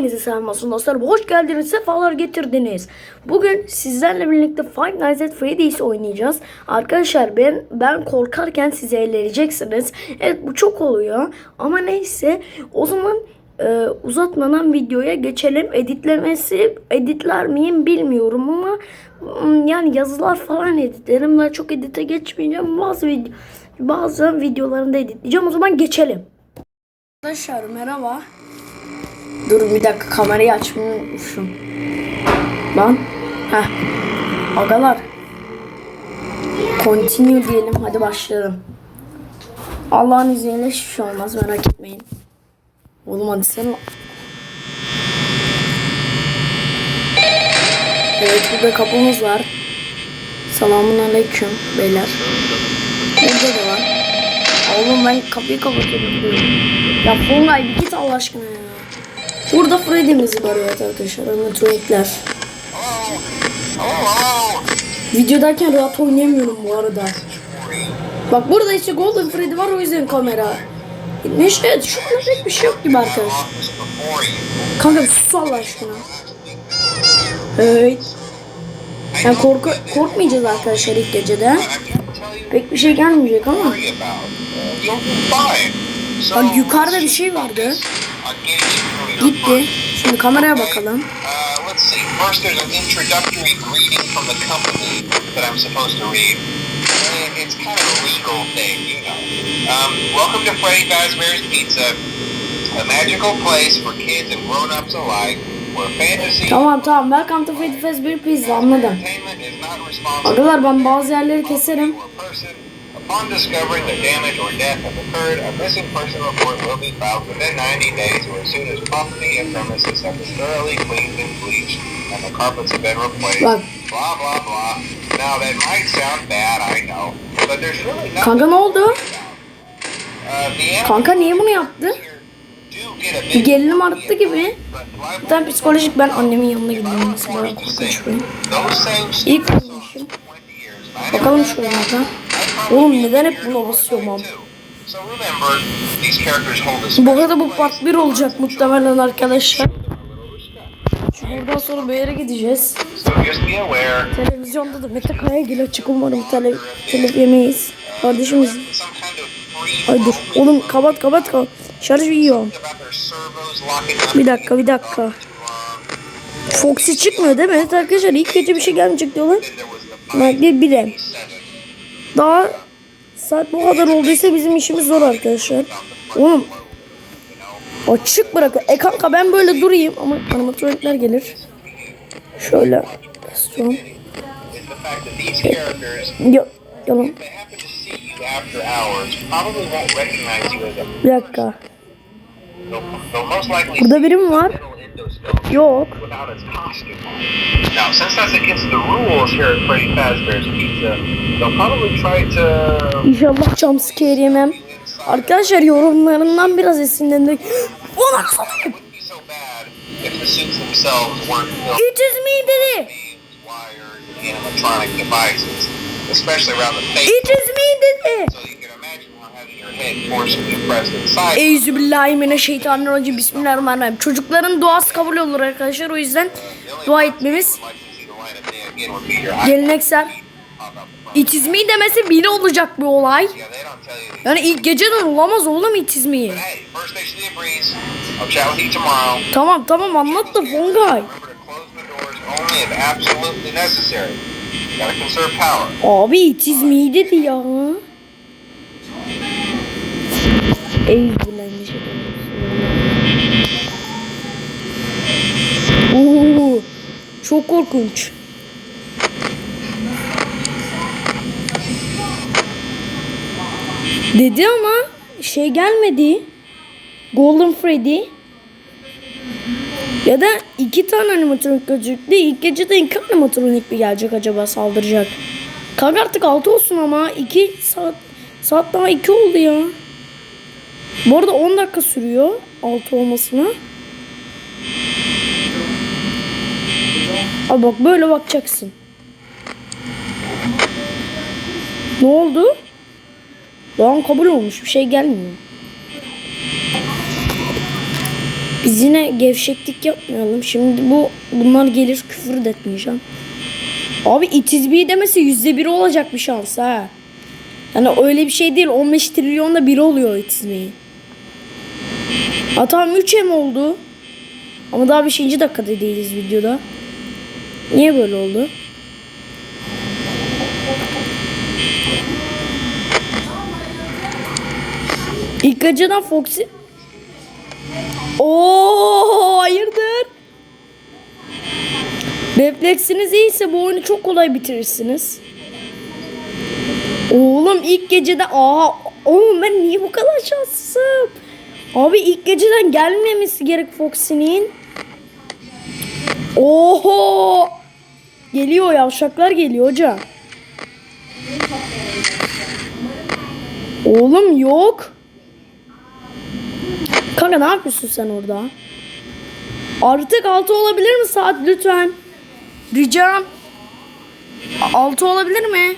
Hepinizi selamlasın dostlarım. Hoş geldiniz, sefalar getirdiniz. Bugün sizlerle birlikte Five Nights at Freddy's oynayacağız. Arkadaşlar ben ben korkarken siz eğleneceksiniz. Evet bu çok oluyor. Ama neyse o zaman e, uzatmadan videoya geçelim. Editlemesi editler miyim bilmiyorum ama mm, yani yazılar falan editlerim. Daha çok edite geçmeyeceğim. Bazı video, bazı videolarında editleyeceğim. O zaman geçelim. Arkadaşlar merhaba. Dur bir dakika kamerayı unutmuşum. Lan. Heh. Agalar. Continue diyelim. Hadi başlayalım. Allah'ın izniyle hiçbir şey olmaz merak etmeyin. Oğlum hadi sen. Evet burada kapımız var. Selamun aleyküm beyler. Burada da var. Oğlum ben kapıyı kapatıyorum. Ya Fongay bir git Allah aşkına ya. Burada Freddy'miz var evet arkadaşlar. Animatronikler. Videodayken rahat oynayamıyorum bu arada. Bak burada işte Golden Freddy var o yüzden kamera. Gitmiş evet şu anda pek bir şey yok gibi arkadaş. Kanka sus Allah aşkına. Evet. Yani korku, korkmayacağız arkadaşlar ilk gecede. Pek bir şey gelmeyecek ama. Bak yukarıda bir şey vardı. Gitti. Şimdi kameraya bakalım. Uh, let's see. First, there's an introductory greeting from the company that I'm supposed to read. And It's kind of a legal thing, you know. Um, welcome to Freddy Fazbear's Pizza, a magical place for kids and grown-ups alike, Tamam tamam. Welcome to Freddy Fazbear Pizza anladım. Arkadaşlar ben bazı yerleri keserim. Upon discovering that damage or death has occurred, a missing person report will be filed within 90 days or as soon as property and premises have been thoroughly cleaned and bleached and the carpets have been replaced. Bak. Blah, blah, blah. Now, that might sound bad, I know, but there's really nothing Kanka ne oldu? uh, the Kanka niye bunu yaptı? Bir gerilim arttı gibi. Zaten psikolojik ben annemin yanına gidiyorum. Mesela korkunç şuraya. those same İlk students konuşum. 20 years. I Bakalım şuralarda. Oğlum neden hep buna basıyorum abi? So remember, these characters hold a Bu arada bu part 1 olacak muhtemelen arkadaşlar. Çünkü buradan sonra bir yere gideceğiz. Televizyonda da Mete Kayagil açık umarım tele, telef yemeyiz. Kardeşimiz. Ay dur. Oğlum kapat kapat kapat. Şarj yiyor. Bir dakika bir dakika. Foxy çıkmıyor değil mi? Evet arkadaşlar ilk gece bir şey gelmeyecek diyorlar. Madde 1'e. seven. Daha saat bu kadar olduysa bizim işimiz zor arkadaşlar. Oğlum açık bırak. E kanka ben böyle durayım ama animatronikler gelir. Şöyle. Basıyorum. Characters, Ya, yalan. Bir dakika. Burada biri mi var? Yok. without its costume. Now, since that's against the rules here at Freddy Fazbear's Pizza, they'll probably try to İnşallah jumpscare yemem. Arkadaşlar yorumlarından biraz esinlendik. Weren't filled It is me dedi. It is me dedi. Euzubillahimineşşeytanirracim. Bismillahirrahmanirrahim. Çocukların duası kabul olur arkadaşlar. O yüzden dua etmemiz geleneksel. pop out the front. It is me demesi bile olacak bir olay. Yani ilk geceden olamaz oğlum it is me. Hey, first station in Breeze. I'll chat with you tomorrow. Tamam tamam anlat da Fongay. Remember to close the doors only if absolutely necessary. Gotta conserve power. Abi it is me dedi ya. Oo, çok korkunç. Dedi ama şey gelmedi. Golden Freddy. Ya da iki tane animatronik gözüktü. İlk gecede iki animatronik bir gelecek acaba saldıracak. Kanka artık 6 olsun ama 2 saat saat daha 2 oldu ya. Bu arada 10 dakika sürüyor 6 olmasına. Abi bak böyle bakacaksın. Ne oldu? Doğan kabul olmuş bir şey gelmiyor. Biz yine gevşeklik yapmayalım. Şimdi bu bunlar gelir küfür etmeyeceğim. Abi itizbi demesi yüzde biri olacak bir şans ha. Yani öyle bir şey değil. 15 trilyonda biri oluyor itizbi. Ha tamam 3 em oldu. Ama daha 5. dakikada değiliz videoda. Niye böyle oldu? İlk acıdan Foxy... Oo hayırdır? Refleksiniz iyiyse bu oyunu çok kolay bitirirsiniz. Oğlum ilk gecede aa oğlum ben niye bu kadar şanslısım? Abi ilk geceden gelmemesi gerek Foxy'nin. Oho! Geliyor yavşaklar geliyor hocam. Oğlum yok. Kanka ne yapıyorsun sen orada? Artık 6 olabilir mi saat lütfen? Ricam. 6 olabilir mi?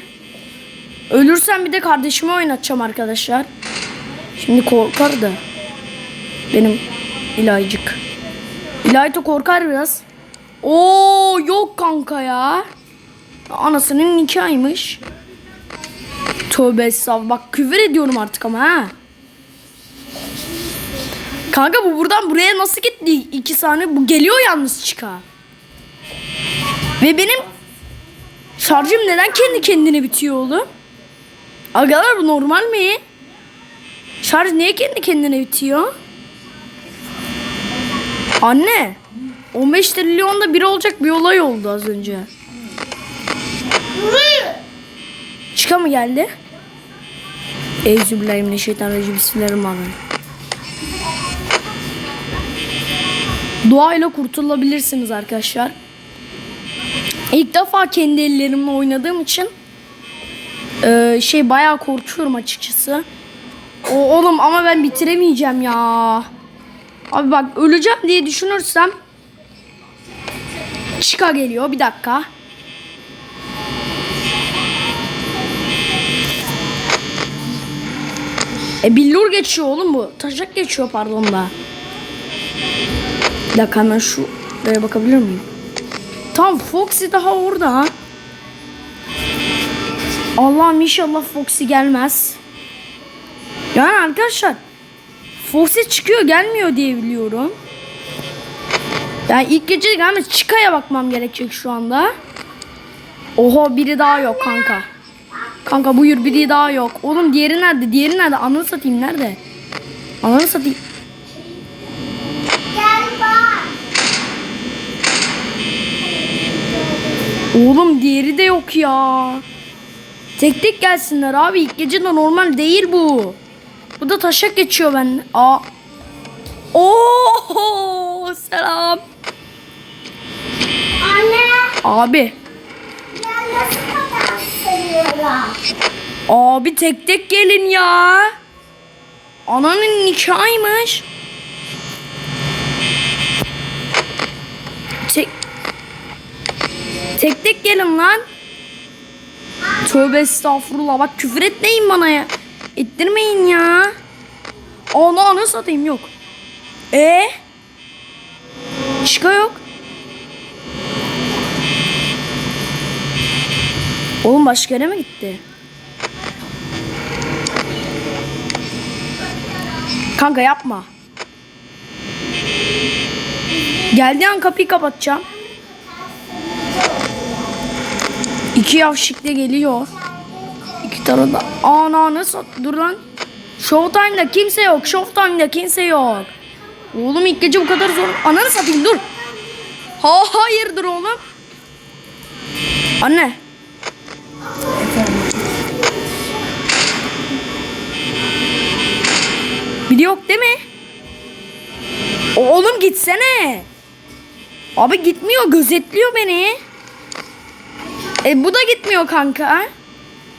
Ölürsem bir de kardeşimi oynatacağım arkadaşlar. Şimdi korkar da. Benim İlaycık. İlay korkar biraz. Oo yok kanka ya. Anasının nikahıymış. Tövbe estağfurullah. Bak küfür ediyorum artık ama ha. Kanka bu buradan buraya nasıl gitti iki saniye? Bu geliyor yalnız çıka. Ve benim şarjım neden kendi kendine bitiyor oğlum? Agalar bu normal mi? Şarj niye kendi kendine bitiyor? Anne. 15 trilyonda bir olacak bir olay oldu az önce. Çıka mı geldi? Euzubillahimineşşeytanirracim. Bismillahirrahmanirrahim. Duayla kurtulabilirsiniz arkadaşlar. İlk defa kendi ellerimle oynadığım için eee, şey bayağı korkuyorum açıkçası. O oğlum ama ben bitiremeyeceğim ya. Abi bak öleceğim diye düşünürsem Chica geliyor bir dakika. E billur geçiyor oğlum bu. Taşak geçiyor pardon da. Bir dakika hemen şu şuraya bakabilir miyim? Tam Foxy daha orada. Allah'ım inşallah Foxy gelmez. Yani arkadaşlar Foxy çıkıyor gelmiyor diye biliyorum. Yani ilk gece gelmez. Çıkaya bakmam gerekecek şu anda. Oho biri daha yok kanka. Kanka buyur biri daha yok. Oğlum diğeri nerede? Diğeri nerede? Ananı satayım nerede? Ananı satayım. Oğlum diğeri de yok ya. Tek tek gelsinler abi. İlk gece de normal değil bu. Bu da taşak geçiyor ben. Aa. Oo selam. Anne, Abi. ben nasıl kadar seviyorum? Abi tek tek gelin ya. Ananın nikahıymış. Tek Tek tek gelin lan. Tövbe estağfurullah. Bak küfür etmeyin bana ya. Ettirmeyin ya. Onu anı satayım yok. E Şika yok. Oğlum başka yere mi gitti? Kanka yapma. Geldiği an kapıyı kapatacağım. İki yavşık da geliyor. İki tane da. Ana nasıl? Dur lan. Showtime'da kimse yok. Showtime'da kimse yok. Oğlum ilk gece bu kadar zor. Ananı satayım dur. Ha hayırdır oğlum? Anne. Biri yok değil mi? Oğlum gitsene. Abi gitmiyor gözetliyor beni. E bu da gitmiyor kanka.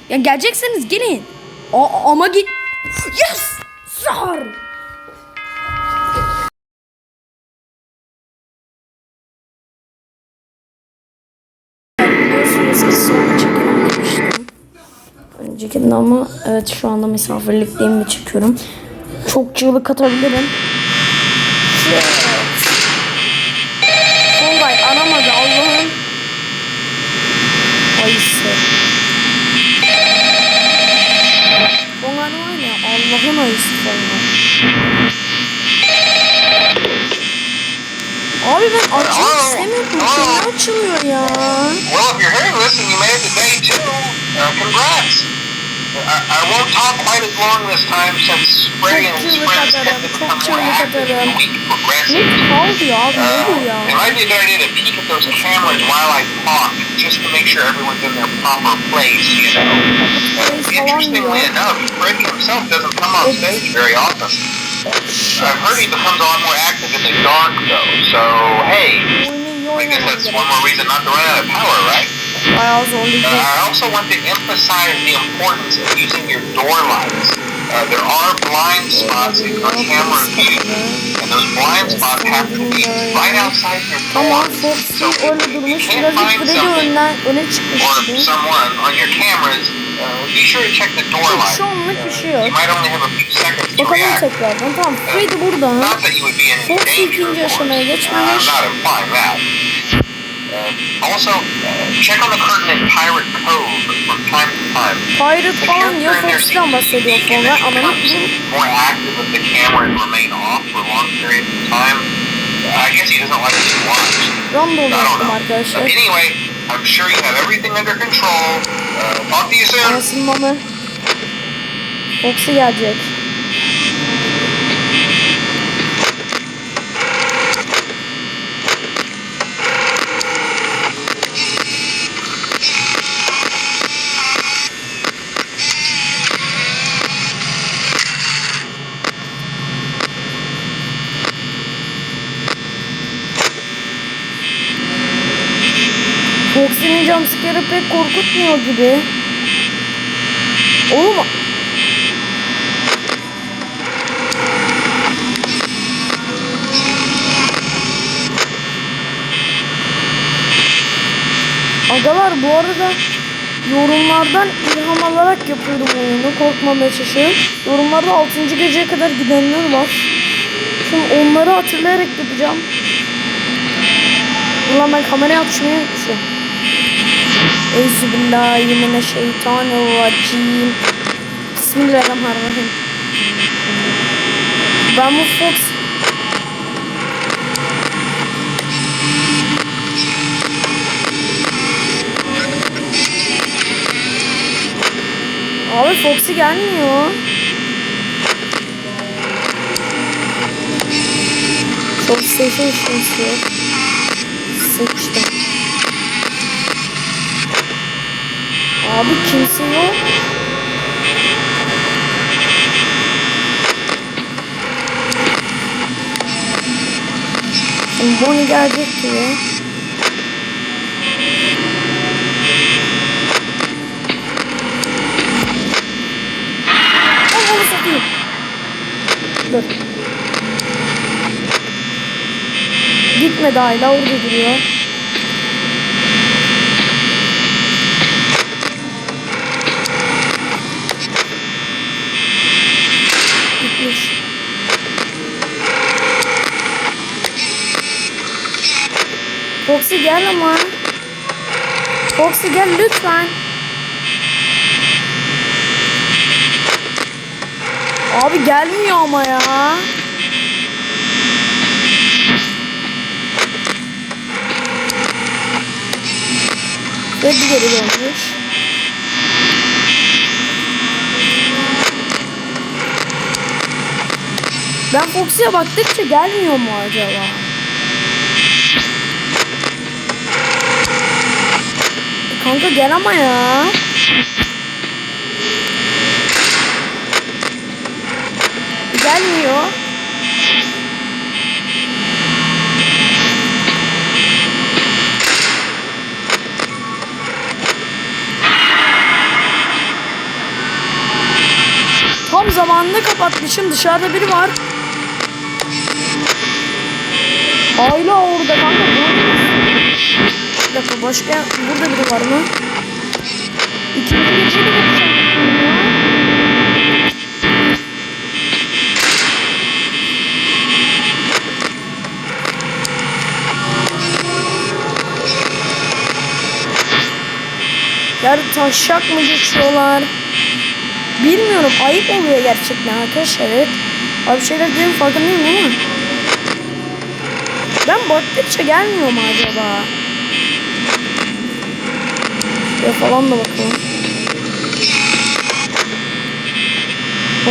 Ya gelecekseniz gelin. A- ama git. Yes! Sar! Öncekinde ama evet şu anda misafirlikteyim ve çekiyorum. Çok çığlık atabilirim. shit. Tolgay aramadı Allah'ın ayısı. Tolgay var ya Ayısı Tolgay. Abi ben açmak istemiyorum. Kendi açılıyor ya. Well, if you're and you made it to day two, uh, congrats. I, I won't talk quite as long this time since Freddy and his Çok friends çığlık tend to become more active as the atarım. week progresses. kaldı ya abi ne Uh, it might be a good idea to peek at those cameras while I talk, just to make sure everyone's in their proper place, you know. Uh, interestingly enough, Freddy himself doesn't come on stage very often. I've heard he becomes a lot more active in the dark, though, so hey, I guess that's one more reason not to run out of power, right? Gerek. Bayağı zorlayacak. Uh, I also want to emphasize the importance of using your door lights. Uh, there are blind spots in your camera view, and those blind spots have to be right outside your door. So you can't find something or someone on your cameras, uh, be sure to check the door light. anlık bir şey You might only have a few seconds to Bakalım react. tekrardan. Tamam Freddy burada. Not that you would be in Fox danger, ikinci aşamaya Uh. I'm not implying that. Uh, also, check on the curtain in Pirate Cove from time to time. Pirate The falan diyor. character in there Fox'tan seems to bahsediyor speak and sonra. then Ananı becomes more active if the cameras remain off for long periods of time. I guess he doesn't like being watched. Random I don't yaptım know. arkadaşlar. Uh, anyway, I'm sure you have everything under control. Uh, talk to you soon. Anasının mı? Fox'u gelecek. Fox'un jumpscare'ı pek korkutmuyor gibi. Oğlum Agalar bu arada yorumlardan ilham alarak yapıyordum oyunu. Korkmamaya çalışıyorum. Yorumlarda 6. geceye kadar gidenler var. Şimdi onları hatırlayarak yapacağım. Ulan ben kamerayı açmayı unutmuşum. Euzubillahimineşşeytanirracim. Bismillahirrahmanirrahim. Ben bu Fox Abi Foxy gelmiyor. Çok sesli işimizi. Sıçtım. Abi yok. Şimdi Bonnie gelecek gibi. Allah'ını satayım. Dur. Gitmedi hala orada duruyor. Foxy gel ama. Foxy gel lütfen. Abi gelmiyor ama ya. Freddy geri dönmüş. Ben Foxy'ye baktıkça gelmiyor mu acaba? Kanka gel ama ya. Gelmiyor. Tam zamanında kapatmışım. Dışarıda biri var. Hala orada kanka. Bir dakika başka burada biri var mı? İkinci geçeni yapacağım ya. Yani taşak mı geçiyorlar? Bilmiyorum. Ayıp oluyor gerçekten arkadaşlar. Evet. Abi şeyler değil farkındayım değil mi? Ben baktıkça şey gelmiyor mu acaba? Şuraya falan da bakalım.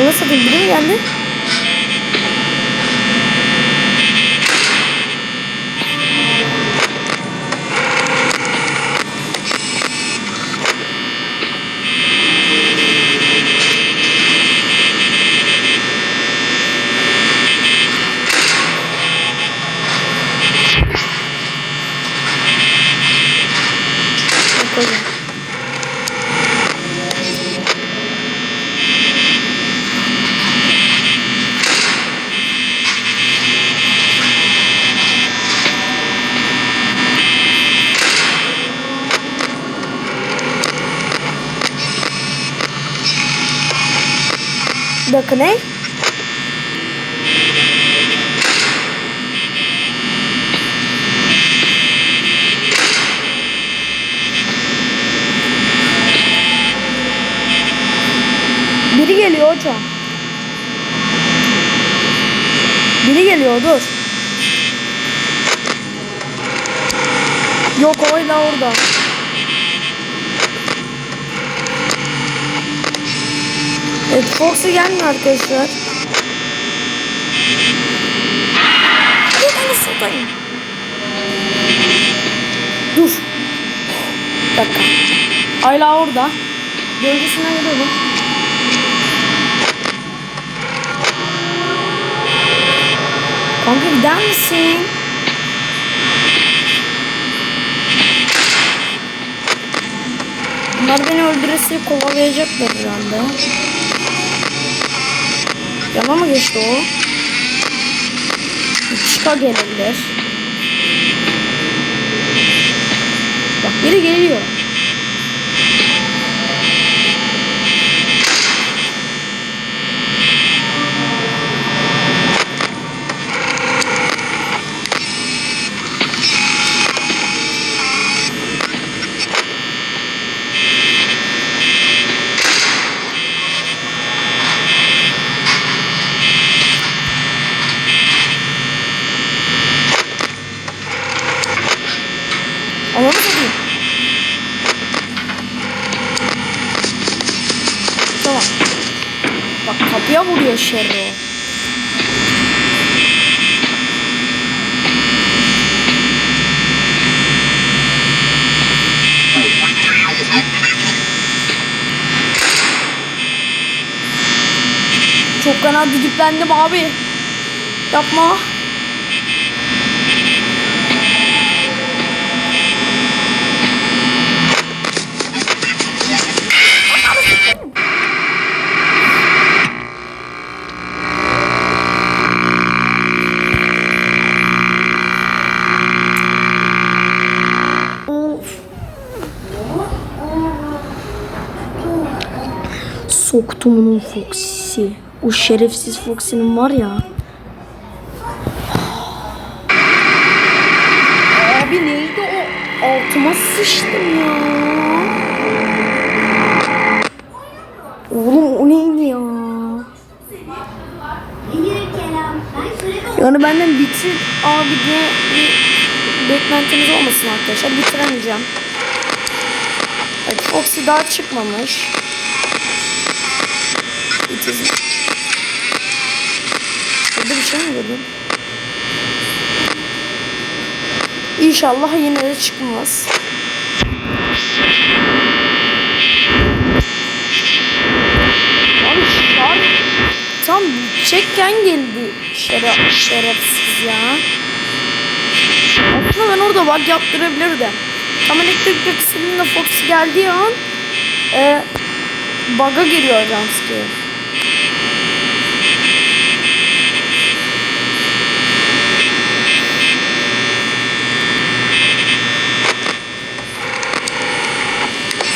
Ona satayım biri mi geldi? Dakika ne? Biri geliyor hocam. Biri geliyor dur. Yok o hala orada. Evet Fox'u gelmiyor arkadaşlar. Dur satayım. Dur. Bir dakika. Ayla orada. Gölgesinden gidiyorum. Kanka gider misin? Bunlar beni öldüresi kovalayacaklar herhalde. Yana mı geçti o? Çıka gelirler. Bak biri geliyor. Ananı satayım. Tamam. Bak kapıya vuruyor Şerro. Çok düdüklendim abi. Yapma. Soktum onun Foxy. O şerefsiz Foxy'nin var ya. Abi neydi o? Altıma sıçtım ya. Oğlum o neydi ya? Yani benden bitir abi bir beklentiniz olmasın arkadaşlar. Bitiremeyeceğim. Evet, Foxy daha çıkmamış. Bitirdim. Bir şey mi? İnşallah yine de çıkmaz. Abi şarj tam çekken geldi şeref, şerefsiz ya. Aslında ben orada bug yaptırabilirdim. Tam elektrik kısmında Fox geldiği an e, bug'a giriyor jumpscare.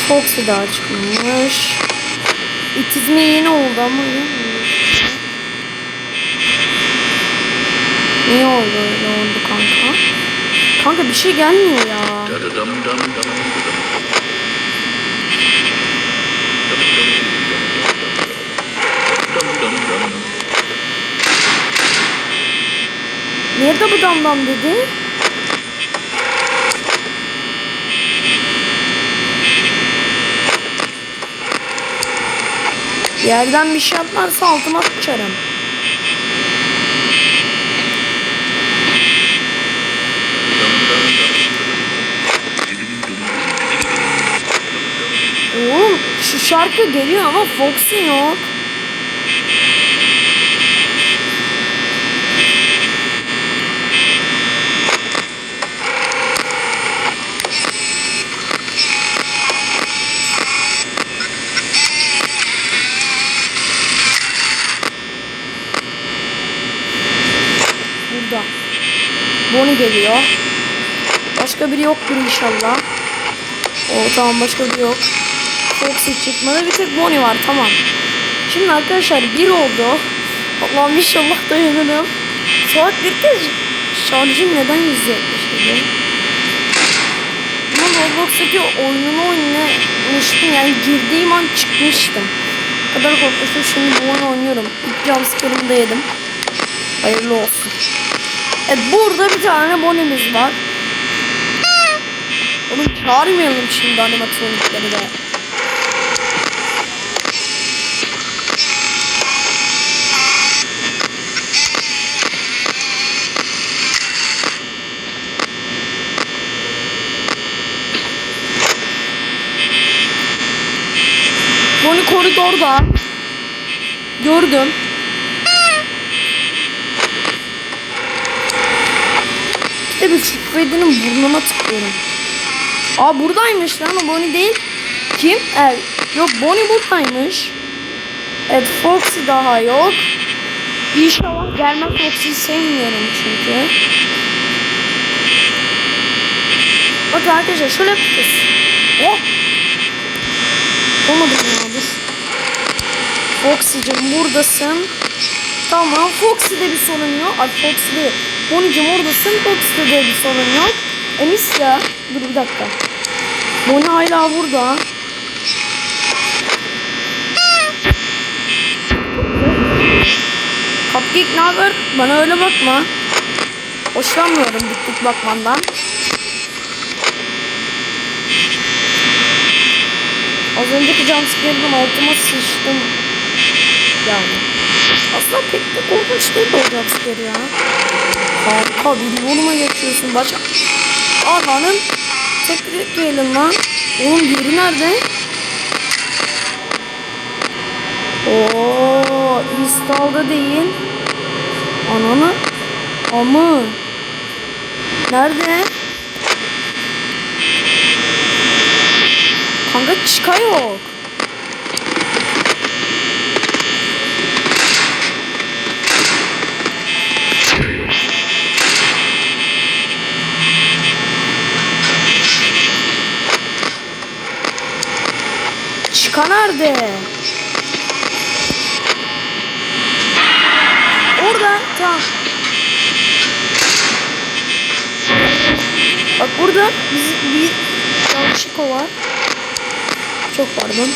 Fox bir daha çıkmış. İtizme yeni oldu ama Niye oldu öyle oldu kanka? Kanka bir şey gelmiyor ya. Nerede bu damlam dedi? Yerden bir şey atlarsa altıma sıçarım. Oğlum şu şarkı geliyor ama Foxy yok. Burada. Bonnie geliyor. Başka biri yoktur inşallah. O tamam başka biri yok. Foxy çıkmadı. Bir tek Bonnie var tamam. Şimdi arkadaşlar bir oldu. Allah'ım inşallah dayanırım. Saat bir kez şarjım neden yüzde yetmiş Ama Roblox'taki oyununu oynamıştım. Yani girdiğim an çıkmıştım. O kadar korkmuştum. Şimdi bu oyunu oynuyorum. İlk jumpscare'ımı da yedim. Hayırlı olsun. Evet burada bir tane Bonnie'miz var. Oğlum çağırmayalım şimdi animatronikleri de. Bonnie koridorda. Gördüm. İşte bir Freddy'nin burnuna tıklıyorum. Aa buradaymış lan o Bonnie değil. Kim? Evet. Yok Bonnie buradaymış. Evet Foxy daha yok. İnşallah gelmez Foxy'yi sevmiyorum çünkü. Bakın arkadaşlar şöyle yapacağız. Oh. Olmadı mı dur. Foxy'cim buradasın. Tamam Foxy'de bir sorun yok. Ay Foxy değil. Bonnie'cim oradasın. Foxy'de de bir sorun yok. Enis. Dur bir dakika. Bonnie hala burada. Cupcake ne haber? Bana öyle bakma. Hoşlanmıyorum dik dik bakmandan. Az önceki jumpscare'dan altıma sıçtım. Yani. Aslında pek de korkunç değil de o jumpscare ya. Kanka bir yoluma geçiyorsun. Başka... Ananın tek diyelim lan. Oğlum diğeri nerede? Oo, install'da değil. Ananı amı. Nerede? Kanka çıka. Çıka nerede? Orada. Tamam. Bak burada biz bir yanlışlık var. Çok pardon.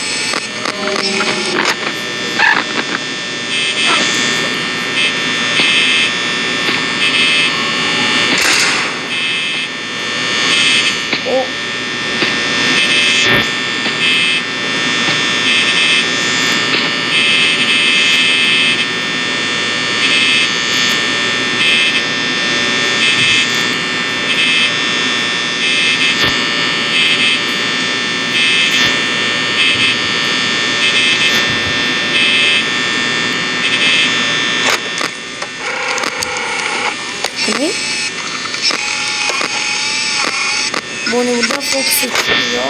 Bonnie burada Fox'u çıkıyor.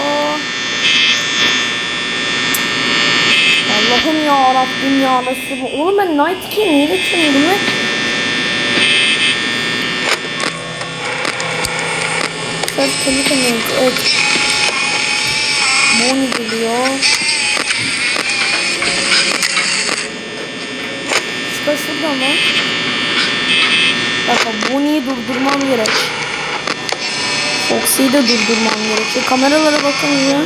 Allah'ım ya Rabbim ya nasıl bu? Oğlum ben Night Key niye geçemiyorum lan? Sen kendi kendine evet. Bonnie geliyor. Çıkar şurada mı? Bakın Bonnie'yi durdurmam gerek. Foxy'yi de durdurmam gerekiyor. Kameralara bakın ya.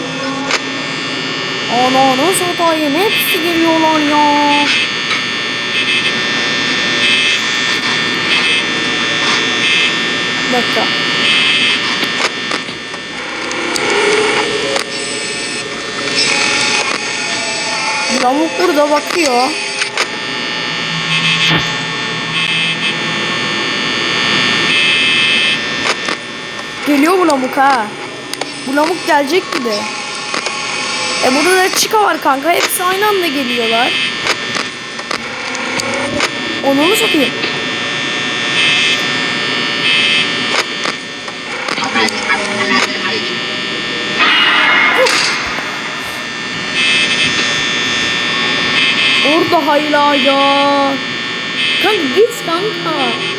Ana nasıl hatayım? Hepsi geliyorlar ya. Bir dakika. Yamuk burada bakıyor. Geliyor bu lavuk ha. Bu lavuk gelecek gibi. E burada da Chica var kanka. Hepsi aynı anda geliyorlar. Onu mu satayım? Orada hala ya. Kanka git kanka.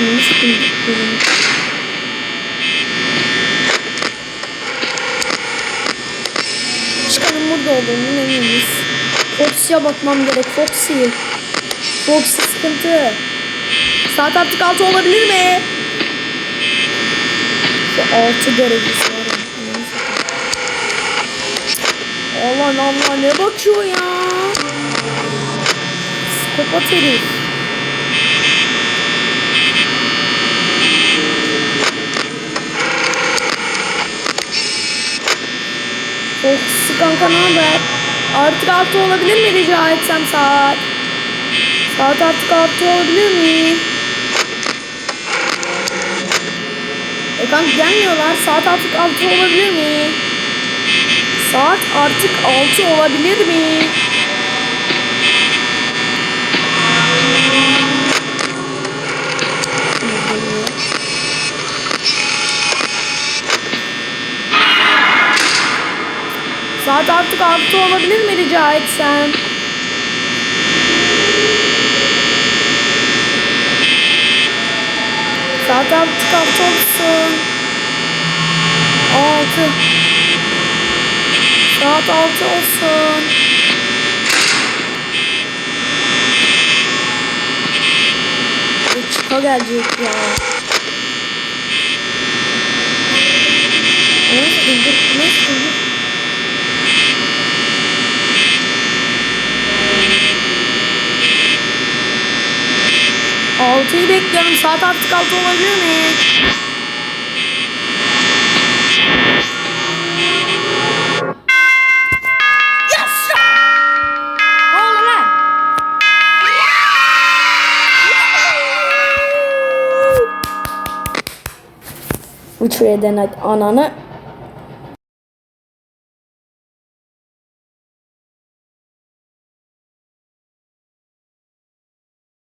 Onu satayım. Çıkanın burada olduğunu eminiz. Foxy'ye bakmam gerek. Foxy. Foxy sıkıntı. Saat artık 6 olabilir mi? Şu 6 derecesi var. Allah Allah ne bakıyor ya? Psikopat herif. Foxy kanka ne haber? Artık 6 olabilir mi rica etsem saat? Saat artık 6 olabilir mi? E kanka gelmiyorlar. Saat artık 6 olabilir mi? Saat artık 6 olabilir mi? Saat artık 6 olabilir mi rica etsem? Saat artık 6 olsun. 6 Saat 6 olsun. Çıka gelecek ya. Nasıl indir? Nasıl? Altıyı bekliyorum. Saat artık altı olabilir mi? Uçuraya denet ananı